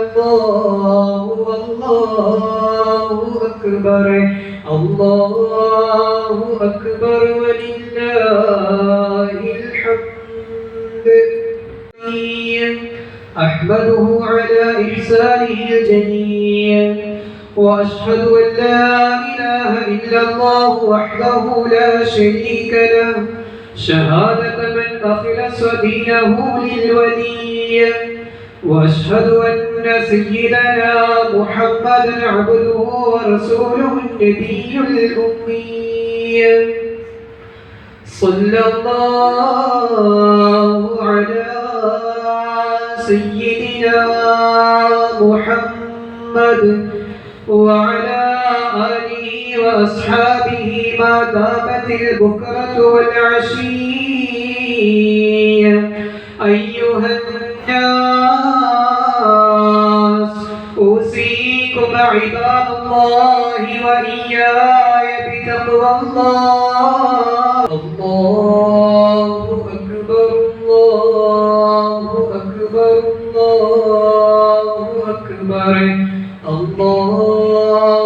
الله والله أكبر. الله أكبر ولله الحمد. أحمده على إحسانه الجميل وأشهد أن لا إله إلا الله وحده لا شريك له. شهادة من أخلص دينه للولي. وأشهد أن سيدنا محمدا عبده ورسوله النبي الأمي. صلى الله على سيدنا محمد وعلى آله وأصحابه ما دامت البكرة والعشي أوصيكم عباد الله وإياي بتقوى الله. الله أكبر الله أكبر الله أكبر. الله